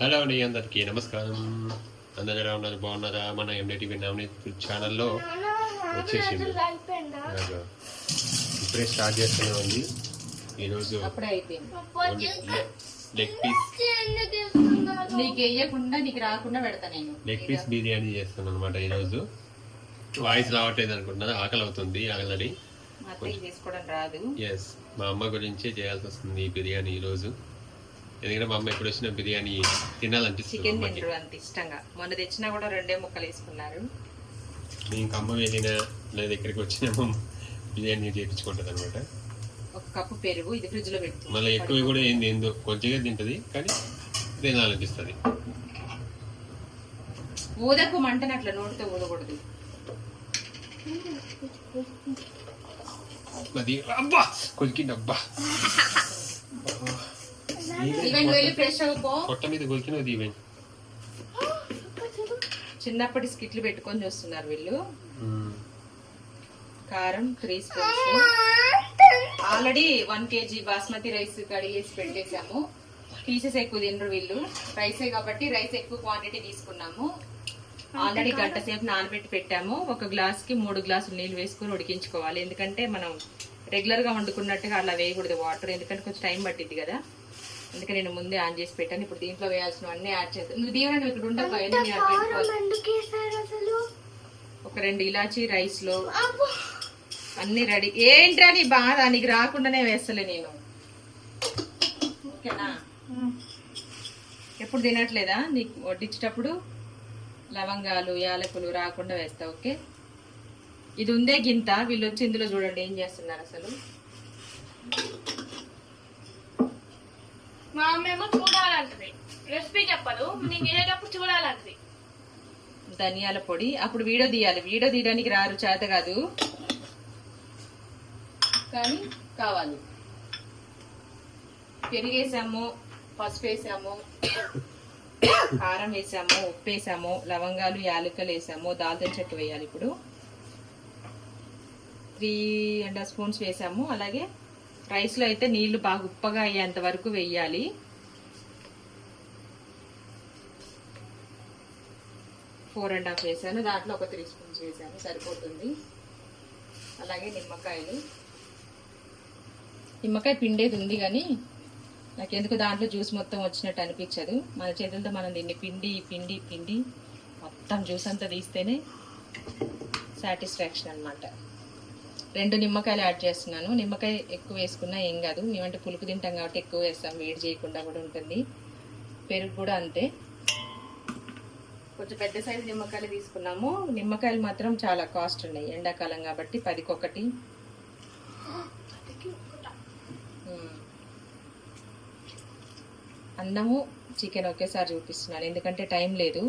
Hello అండి అందరికీ నమస్కారం. అందరు ఎలా ఉన్నారు? బాగున్నారా? మన ఎండిటీవీ నవనీత్ ఛానల్లో వచ్చేసింది. ఇప్పుడే స్టార్ట్ చేస్తున్నామండి ఈరోజు లెగ్ పీస్. నీకు వేయకుండా నీకు రాకుండా పెడతా నేను. లెగ్ పీస్ బిర్యానీ చేస్తున్నాను అనమాట ఈరోజు. వాయిస్ రావట్లేదు అనుకుంటున్నా ఆకలి అవుతుంది ఆల్రెడీ చేసుకోవడం రాదు. ఎస్ మా అమ్మ గురించే చేయాల్సి వస్తుంది ఈ బిర్యానీ ఈరోజు. ఎందుకంటే మా అమ్మ ఎప్పుడు వచ్చిన బిర్యానీ తినాలనిపిస్తుంది చికెన్ తింటారు అంత ఇష్టంగా. మొన్న తెచ్చినా కూడా రెండే ముక్కలు వేసుకున్నారు. నేను అమ్మ వెళ్ళిన లేదా ఇక్కడికి వచ్చిన బిర్యానీ చేయించుకుంటుంది అనమాట ఒక కప్పు పెరుగు ఇది ఫ్రిడ్జ్లో పెడుతుంది మళ్ళీ ఎక్కువ కూడా ఏంది ఏందో కొద్దిగా తింటది కానీ తినాలనిపిస్తుంది. ఊదకు మంటని అట్లా నోటితో ఊదకూడదు. అది అబ్బా! కొలికింది అబ్బా! వెళ్ళి ఫ్రెష్ అవ్వపో పొట్ట మీద కొలికినది ఈవెన్ చిన్నప్పటి స్కిట్లు పెట్టుకొని చూస్తున్నారు వీళ్ళు. కారం three spoons already one KG basmati rice కడిగేసి పెట్టేశాము. పీసెస్ ఎక్కువ తినరు వీళ్ళు. రైసే కాబట్టి రైస్ ఎక్కువ క్వాంటిటీ తీసుకున్నాము. ఆల్రెడీ గంట సేపు నానబెట్టి పెట్టాము. ఒక గ్లాస్కి మూడు గ్లాసులు నీళ్ళు వేసుకుని ఉడికించుకోవాలి. ఎందుకంటే మనం రెగ్యులర్గా వండుకున్నట్టుగా అలా వేయకూడదు వాటర్ ఎందుకంటే కొంచెం టైం పట్టింది కదా. అందుకే నేను ముందే ఆన్ చేసి పెట్టాను. ఇప్పుడు దీంట్లో వేయాల్సిన అన్ని యాడ్ చేస్తాను నువ్వు దీవెన ఇక్కడ పెట్టుకోవాలి? ఒక రెండు ఇలాచీ రైస్లో అన్ని రెడీ ఏంట్రా నీ బాధ? నీకు రాకుండానే వేస్తలే నేను. ఓకేనా? ఎప్పుడు తినట్లేదా నీకు? వడ్డించేటప్పుడు లవంగాలు యాలకులు రాకుండా వేస్తా ఓకే? ఇది ఉందే గింత. వీళ్ళు వచ్చి ఇందులో చూడండి ఏం చేస్తున్నారు అసలు. మా అమ్మేమో చూడాలంటది. రెసిపీ చెప్పదు నేను తినేటప్పుడు చూడాలంటది. ధనియాల పొడి అప్పుడు వీడియో తీయాలి. వీడియో తీయడానికి రారు చేత కాదు. కానీ కావాలి. పెరిగేసాము పసుపు వేసాము కారం వేసాము ఉప్పు వేసాము లవంగాలు యాలకలు వేసాము దాల్చిన చెక్క వేయాలి ఇప్పుడు. త్రీ అండ్ స్పూన్స్ వేసాము అలాగే రైస్లో అయితే నీళ్ళు బాగా ఉప్పగా అయ్యేంత వరకు వేయాలి ఫోర్ అండ్ హాఫ్ వేసాను. దాంట్లో ఒక త్రీ స్పూన్స్ వేసాను. సరిపోతుంది. అలాగే నిమ్మకాయలు. నిమ్మకాయ పిండేది ఉంది కానీ నాకు ఎందుకు దాంట్లో జ్యూస్ మొత్తం వచ్చినట్టు అనిపించదు. మన చేతులతో మనం దీన్ని పిండి పిండి పిండి మొత్తం జ్యూస్ అంతా తీస్తేనే సాటిస్ఫాక్షన్ అనమాట రెండు నిమ్మకాయలు యాడ్ చేస్తున్నాను. నిమ్మకాయ ఎక్కువ వేసుకున్నా ఏం కాదు. మేమంటే పులుపు తింటాం కాబట్టి ఎక్కువ వేస్తాం. వేడి చేయకుండా కూడా ఉంటుంది. పెరుగు కూడా అంతే. కొంచెం పెద్ద సైజు నిమ్మకాయలు తీసుకున్నాము. నిమ్మకాయలు మాత్రం చాలా కాస్ట్ ఉన్నాయి. ఎండాకాలం కాబట్టి పదికొకటి. అన్నము చికెన్ ఒకేసారి చూపిస్తున్నాను. ఎందుకంటే టైం లేదు.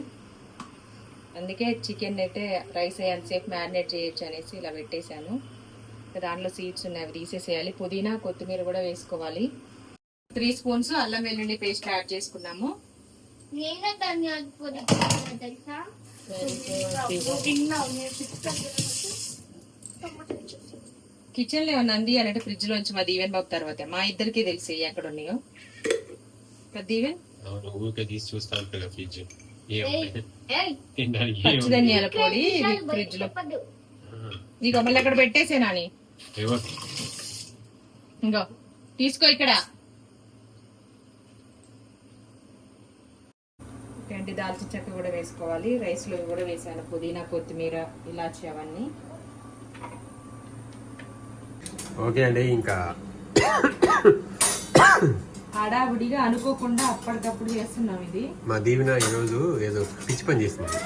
అందుకే చికెన్ అయితే రైస్ అయ్యేంతసేపు మ్యారినేట్ చేయొచ్చు అనేసి ఇలా పెట్టేశాను. దాంట్లో సీడ్స్ ఉన్నాయి అవి తీసేసేయాలి. పుదీనా కొత్తిమీర కూడా వేసుకోవాలి. త్రీ స్పూన్స్ అల్లం వెల్లుల్లి పేస్ట్ యాడ్ చేసుకున్నాము. కిచెన్లో ఏమన్నా అంది అంటే ఫ్రిడ్జ్ లోంచి మా దీవెన్ బాబు తర్వాత. మా ఇద్దరికి తెలిసి ఎక్కడ ఉన్నాయో. దీవెన్? అవును ఊరికే తీసి చూస్తా ఉంటాడు ఫ్రిడ్జ్. ఏం ఏయ్ తినడానికి పచ్చి ధనియాల పొడి ఫ్రిడ్జ్లో నీకు అక్కడ పెట్టేసేనా ఇంకో. తీసుకో ఇక్కడ. ఏంటి దాల్చిన చెక్క కూడా వేసుకోవాలి. రైస్లో కూడా వేసాను. పుదీనా కొత్తిమీర ఇలాచి అవన్నీ. ఓకే అండి ఇంకా. హడావుడిగా అనుకోకుండా అప్పటికప్పుడు చేస్తున్నాం ఇది. మా దీవెన ఈరోజు ఏదో పిచ్చి పని చేసింది.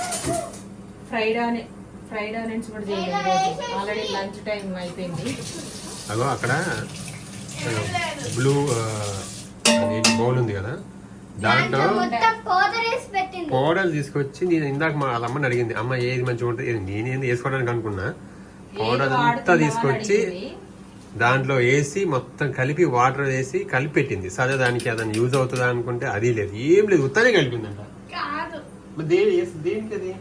ఫ్రైడ్ ఆని ఫ్రైడ్ ఆనియన్స్ కూడా చేయాలి ఆల్రెడీ లంచ్ టైం అయిపోయింది. అగో అక్కడ బ్లూ బౌల్ ఉంది కదా. దాంట్లో మొత్తం పౌడర్ వేసి పెట్టింది. పౌడర్ తీసుకొచ్చి నేను ఇందాక మా వాళ్ళ అమ్మని అడిగింది అమ్మ ఏది మంచిగా ఉంటుంది? ఏది నేనేది వేసుకోవడానికి అనుకున్నా. పౌడర్ అంతా తీసుకొచ్చి. దాంట్లో వేసి మొత్తం కలిపి వాటర్ వేసి కలిపి పెట్టింది. సరే దానికి ఏదైనా యూజ్ అవుతుందా అనుకుంటే అది లేదు. ఏం లేదు ఉత్తనే కలిపిందంట. కాదు. మరి దేని వేసి- దేనికి అది?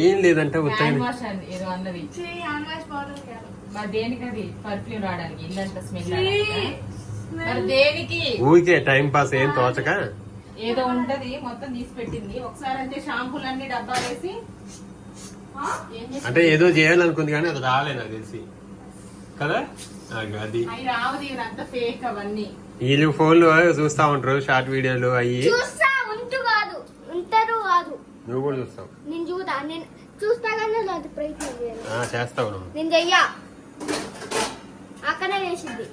ఏం లేదంటే ఉత్తనే హ్యాండ్ వాష్ అని ఏదో అన్నది. హ్యాండ్ పౌడర్ కాదు. మరి దేనికి అది పర్ఫ్యూమ్ రావడానికి ఇల్లంతా స్మెల్ మరి దేనికి? ఊరికే టైం పాస్ ఏం తోచక? ఏదో ఉంటది మొత్తం తీసి పెట్టింది. ఒకసారి అయితే షాంపూలు అన్ని డబ్బాలు వేసి ఆ? ఏం చేసి అంటే ఏదో చేయాలనుకుంది కానీ అది రాలే నాకు తెలిసి. కదా? అది అవి రావు ఇవంతా ఫేక్ అవన్నీ. వీళ్ళు ఫోన్లో చూస్తా ఉంటారు షార్ట్ వీడియోలు అయ్యి. చూస్తా ఉంటూ కాదు. ఉంటారు కాదు. నువ్వు కూడా చూస్తావు. నేను చూడా నేను చూస్తా కానీ అది ప్రయత్నం చేయాలి. ఆ, చేస్తావు నువ్వు. నేను చెయ్యా. అక్కడే వేసింది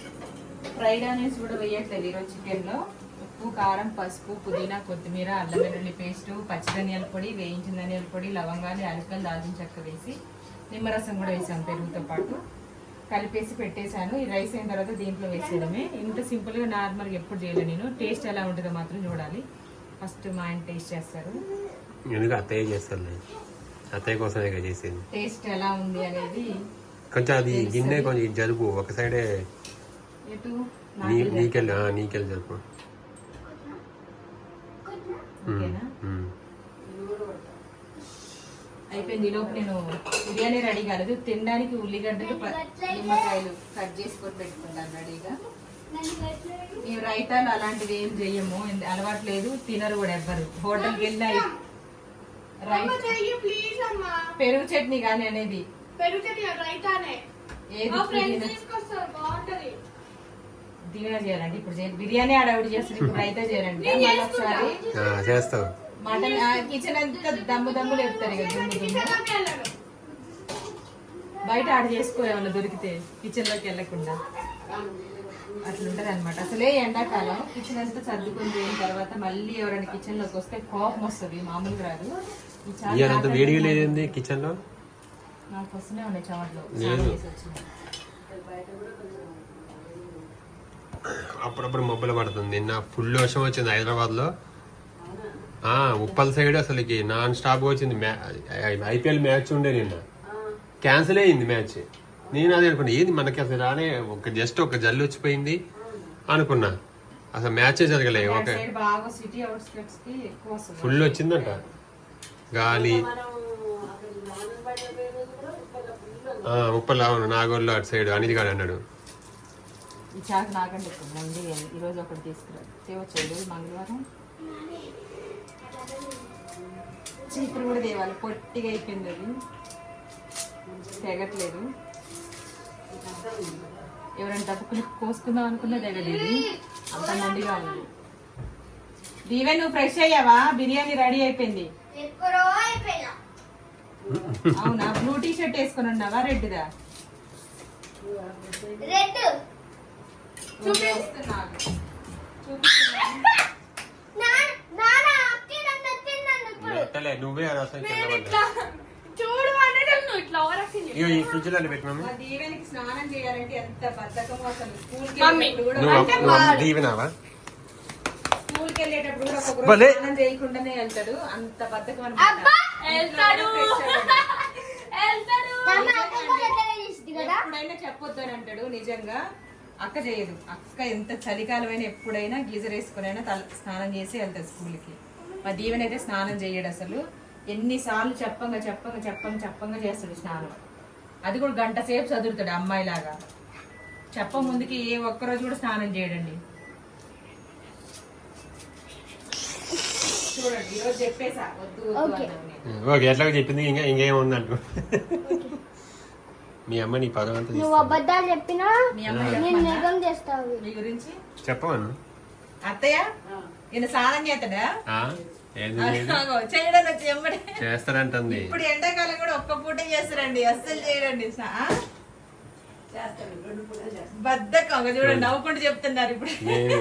ఫ్రైడ్ ఆనియన్స్ కూడా వేయట్లేదు ఈరోజు చికెన్లో. ఉప్పు కారం పసుపు పుదీనా కొత్తిమీర అల్లం వెల్లుల్లి పేస్ట్ పచ్చి ధనియాల పొడి వేయించిన ధనియాల పొడి లవంగాలు యాలకులు దాల్చిన చెక్క వేసి నిమ్మరసం కూడా వేసాను పెరుగుతో పాటు. కలిపేసి పెట్టేశాను. ఈ రైస్ అయిన తర్వాత దీంట్లో వేసేయడమే. ఇంత సింపుల్గా నార్మల్గా ఎప్పుడు చేయలేదు నేను. టేస్ట్ ఎలా ఉంటుందో మాత్రం చూడాలి. ఫస్ట్ మా ఆయన టేస్ట్ చేస్తారు. ఎందుకు అత్తయ్య చేస్తాను అత్తయ్య కోసమే కదా చేసేది. టేస్ట్ ఎలా ఉంది అనేది కొంచెం అది గిన్నె కొంచెం జరుపు ఒక సైడే నీకెళ్ళి నీకెళ్ళి జరుపు. అయిపోయింది ఈ లోపు నేను బిర్యానీ రెడీ కాలేదు. తినడానికి ఉల్లిగడ్డలు నిమ్మకాయలు కట్ చేసుకొని పెట్టుకుంటాను రెడీగా. మేము రైతాలు అలాంటివి ఏం చెయ్యము అలవాటు లేదు తినరు కూడా ఎవ్వరు. హోటల్కి వెళ్ళినా అమ్మ రైస్ చెయ్యి ప్లీజ్ అమ్మా పెరుగు చట్నీ కానీ అనేది. పెరుగుతుంది రైతానే. ఏది మా ఫ్రెండ్స్ తిన- తీసుకొస్తారు బాగుంటది. దిగిన చేయాలండి ఇప్పుడు బిర్యానీ ఆడవిడి చేస్తుంది ఇప్పుడు రైతా చేయాలండి. ఒకసారి చేస్తావు. మటన్ కిచెన్ అంతా దమ్ము దమ్ము లేపుతారు ఇక దుమ్ము దుమ్ము. కిచెన్లోకి వెళ్ళను. బయట ఆడ చేసుకో ఏమన్నా దొరికితే కిచెన్లోకి వెళ్ళకుండా. అట్లుంటది అనమాట అసలే ఎండాకాలం కిచెన్ అంతా సర్దుకొని పోయిన తర్వాత మళ్ళీ ఎవరైనా కిచెన్లోకి వస్తే కోపం వస్తుంది మామూలుగా రాదు. వేడిగా లేదండి కిచెన్లో? నాకు వస్తూనే ఉన్నాయి చెమట్లు. అప్పుడప్పుడు మబ్బులు పడుతుంది. నిన్న ఫుల్ వర్షం వచ్చింది హైదరాబాద్లో ఆ ఉప్పల్ సైడ్ అసలుకి నాన్ స్టాప్ వచ్చింది ఐపీఎల్ మ్యాచ్ ఉండే నిన్న. క్యాన్సిల్ అయ్యింది మ్యాచ్. నేను అదే అనుకున్నా ఏంది మనకి అసలు రానే ఒక జస్ట్ ఒక జల్లు వచ్చిపోయింది అనుకున్నా. అసలు మ్యాచే జరగలే ఒక ఫుల్ వచ్చిందంట. గాలి. ఉప్పల్ అవును నాగోల్లో అటు సైడ్ అనిది కాడు అన్నాడు. ఈ చాకు నాకంటే ఎక్కువ ఉంది ఈ రోజు ఒకటి తీసుకురా తేవచ్చు ఈ రోజు మంగళవారం. చీపురు కూడా తేవాలి పొట్టిగా అయిపోయింది అది. తెగట్లేదు. ఎవరైనా తప్పుకుని కోసుకుందాం అనుకున్నా తెగలేదు అంత మందిగా ఉంది. దీవె నువ్వు ఫ్రెష్ అయ్యావా? బిర్యానీ రెడీ అయిపోయింది. అవునా? బ్లూ టీ షర్ట్ వేసుకొని ఉన్నావా? రెడ్దా? రెడ్ చూపిస్తున్నాను. నువ్వే అది అసలు కింద ఇట్లా పడ్డా. చూడు అంటే నువ్వు ఇట్లా ఓవర్ యాక్షన్ ఇగో ఈ ఫ్రిడ్జ్లో పెట్టినాము మా దీవెనికి స్నానం చేయాలంటే ఎంత బద్ధకం అసలు? స్కూల్కి మమ్మీ. వెళ్ళేటప్పుడు నువ్వు కూడా ఒక. స్నానం చేయకుండానే వెళ్తాడు అంత బద్ధకం! వెళ్తాడు. వెళ్తాడు. ఎప్పుడైనా చెప్పొద్దు అని అంటాడు నిజంగా. అక్క చేయదు. అక్క ఎంత చలికాలమైనా ఎప్పుడైనా గీజర్ వేసుకునైనా తల స్నానం చేసి వెళ్తాడు స్కూల్కి. మా దీవెన అయితే స్నానం చేయడు అసలు. ఎన్నిసార్లు చెప్పంగా చెప్పంగా చెప్పంగా చెప్పంగా చేస్తాడు స్నానం. అది కూడా గంట సేపు చదువుతాడు అమ్మాయిలాగా. చెప్ప ముందుకి ఏ ఒక్కరోజు కూడా స్నానం చేయడండి. చూడండి ఈరోజు చెప్పేసా వద్దు ఓకే. నేను. ఎట్లాగో చెప్పింది ఇంకా ఇంకేముంది అంటు మీ అమ్మ నీ పదం అంతా నువ్వు. అబద్ధాలు చెప్పినా మీ అమ్మ నేను? నిజం చేస్తావు మీ గురించి? చెప్పమను అత్తయ్య? ఈయన స్నానం చేస్తాడా? చేయడం చేస్తారంటుంది. ఇప్పుడు ఎండాకాలం కూడా ఒక్క పూట చేస్తారండి. అస్సలు? బద్ధకం. అగో చూడండి నవ్వుకుంటూ చెప్తున్నారు ఇప్పుడు. నేను.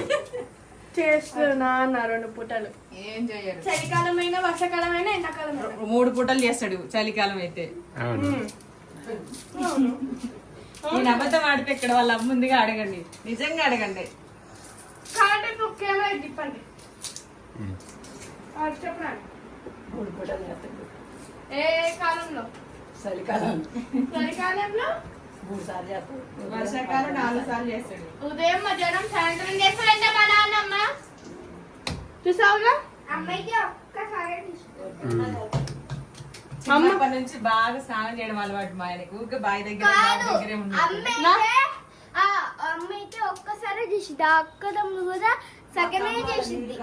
చేస్తున్నా రెండు పూటలు. ఏం చేయరు. చలికాలం అయినా వర్షాకాలం అయినా ఎండాకాలం మూడు పూటలు చేస్తాడు చలికాలం అయితే. అవును. నేను అబద్ధం ఆడితే ఇక్కడ వాళ్ళ అమ్మ ముందుగా అడగండి. నిజంగా అడగండి. నువ్వు కెమెరా తిప్పండి ఏ కాలంలో? చలికాలం. చలికాలంలో? వర్షాకాలం నాలుగు సార్లు చేస్తాడు. ఉదయం మధ్యాహ్నం సాయంత్రం చేస్తాడంటే మా నాన్నమ్మ చూసావుగా? అమ్మాయికి ఒక్కసారి నుంచి బాగా స్నానం చేయడం అలవాటు మా ఆయనకు. ఊరికే బావి దగ్గర దగ్గరే అమ్మాయితే ఒక్కసారి చేసింది అక్కదమ్ములు కూడా సగమే చేసింది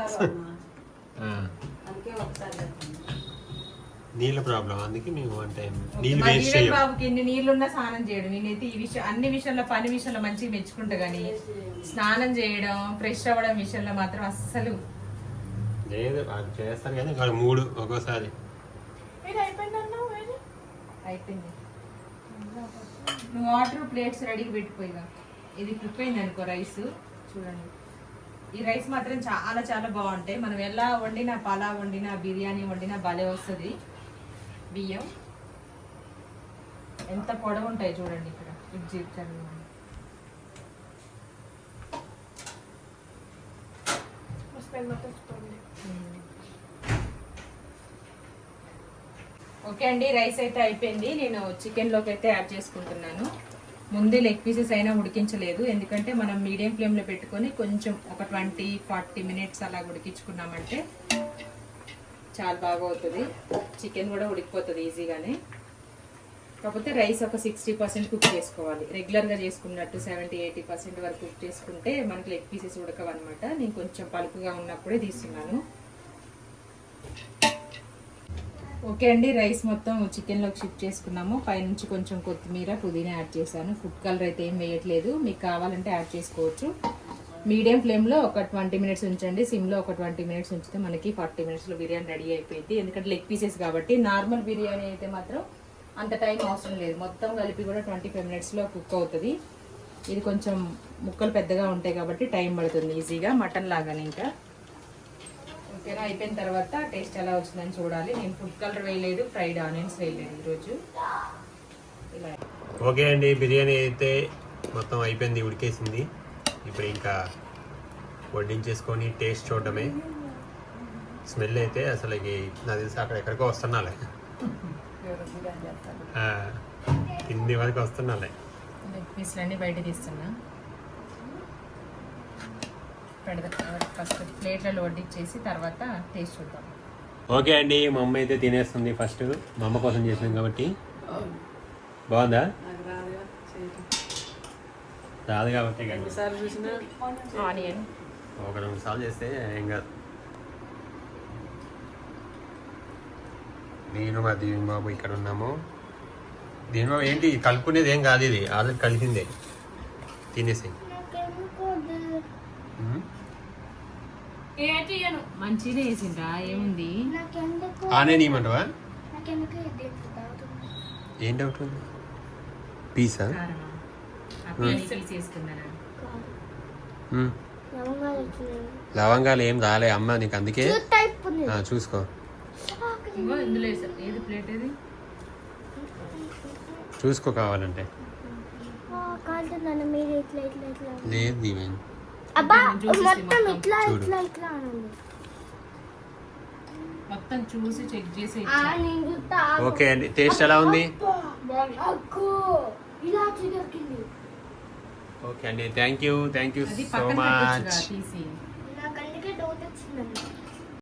నీళ్ళ ప్రాబ్లం అందుకే మేము వన్ టైం ఓకే, నీళ్ళు వేస్ట్ చేయం బాబుకి ఎన్ని నీళ్ళున్నా స్నానం చేయడం. నేనైతే ఈ విషయం అన్ని విషయంలో పని విషయంలో మంచిగా మెచ్చుకుంటా గానీ స్నానం చేయడం ఫ్రెష్ అవ్వడం విషయంలో మాత్రం అస్సలు. లేదు అది చేస్తారు కానీ ఇక్కడ మూడు ఒక్కోసారి? అయిపోయింది. నువ్వు వాటర్ ప్లేట్స్ రెడీకి పెట్టిపోయిగా ఇది కుక్ అయింది అనుకో రైస్. చూడండి. ఈ రైస్ మాత్రం చాలా చాలా బాగుంటాయి. మనం ఎలా వండినా పలా వండినా బిర్యానీ వండినా భలే వస్తుంది. బియ్యం. ఎంత పొడవు ఉంటాయి చూడండి ఇక్కడ. ఇది చెప్తాను ఓకే అండి రైస్ అయితే అయిపోయింది. నేను చికెన్లోకి అయితే యాడ్ చేసుకుంటున్నాను. ముందే లెగ్ పీసెస్ అయినా ఉడికించలేదు. ఎందుకంటే మనం మీడియం ఫ్లేమ్లో పెట్టుకొని కొంచెం ఒక ట్వంటీ ఫార్టీ మినిట్స్ అలా ఉడికించుకున్నామంటే చాలా బాగా అవుతుంది చికెన్ కూడా ఉడికిపోతుంది ఈజీగానే కాకపోతే రైస్ ఒక సిక్స్టీ పర్సెంట్ కుక్ చేసుకోవాలి. రెగ్యులర్గా చేసుకున్నట్టు సెవెంటీ ఎయిటీ పర్సెంట్ వరకు కుక్ చేసుకుంటే మనకి లెగ్ పీసెస్ ఉడకవన్నమాట. నేను కొంచెం పలుకుగా ఉన్నప్పుడే తీస్తున్నాను. ఓకే అండి రైస్ మొత్తం చికెన్లోకి షిఫ్ట్ చేసుకున్నాము. పైనుంచి కొంచెం కొత్తిమీర పుదీనా యాడ్ చేశాను. ఫుడ్ కలర్ అయితే ఏం వేయట్లేదు. మీకు కావాలంటే యాడ్ చేసుకోవచ్చు. మీడియం ఫ్లేమ్లో ఒక ట్వంటీ మినిట్స్ ఉంచండి. సిమ్లో ఒక ట్వంటీ మినిట్స్ ఉంచితే మనకి ఫార్టీ మినిట్స్లో బిర్యానీ రెడీ అయిపోయింది. ఎందుకంటే లెగ్ పీసెస్ కాబట్టి నార్మల్ బిర్యానీ అయితే మాత్రం అంత టైం అవసరం లేదు. మొత్తం కలిపి కూడా ట్వంటీ ఫైవ్ మినిట్స్లో కుక్ అవుతుంది. ఇది కొంచెం ముక్కలు పెద్దగా ఉంటాయి కాబట్టి టైం పడుతుంది ఈజీగా. మటన్ లాగానే ఇంకా. ఓకేనా? అయిపోయిన తర్వాత టేస్ట్ ఎలా వచ్చిందని చూడాలి. నేను ఫుడ్ కలర్ వేయలేదు ఫ్రైడ్ ఆనియన్స్ వేయలేదు ఈరోజు. ఇలా. ఓకే అండి బిర్యానీ అయితే మొత్తం అయిపోయింది ఉడికేసింది. ఇప్పుడు ఇంకా వడ్డించేసుకొని టేస్ట్ చూడడమే. స్మెల్ అయితే అసలు నాకు తెలిసి అక్కడ ఎక్కడికో వస్తున్నాలే. కింది వరకు వస్తున్నాలే. లెగ్ బయట తీస్తున్నా. పెడతా ఫస్ట్ ప్లేట్లలో వడ్డించేసి తర్వాత టేస్ట్ చూద్దాం. ఓకే అండి మా అమ్మ అయితే తినేస్తుంది ఫస్ట్. మా అమ్మ కోసం చేసాం కాబట్టి. బాగుందా? రాదు కాబట్టి ఆనియన్. ఒక రెండు సార్లు చేస్తే ఏం కాదు. నేను మా దీవెన్ బాబు ఇక్కడ ఉన్నాము. దీని బాబు ఏంటి? కలుపుకునేది ఏం కాదు ఇది. ఆల్రెడీ కలిపిందే తినేసి నాకెందుకు వద్దు? వేసిండ్రా ఏముంది? ఆనే ఏం డౌట్ ఉంది? పీసా లవంగాలు ఏం రాలే అమ్మ నీకు అందుకే. టూ టైప్ ఉంది ఆ, చూసుకో. ఇంకో ఇందులో వేసా. ఏది ప్లేట్ ఏది? చూసుకో కావాలంటే. లేదు దీవెన్. అబ్బా మొత్తం. ఇట్లా. ఇట్లా ఇట్లా మొత్తం చూసి చెక్ చేసి. ఓకే అండి టేస్ట్ ఎలా ఉంది ఓకే అండి thank you thank you so much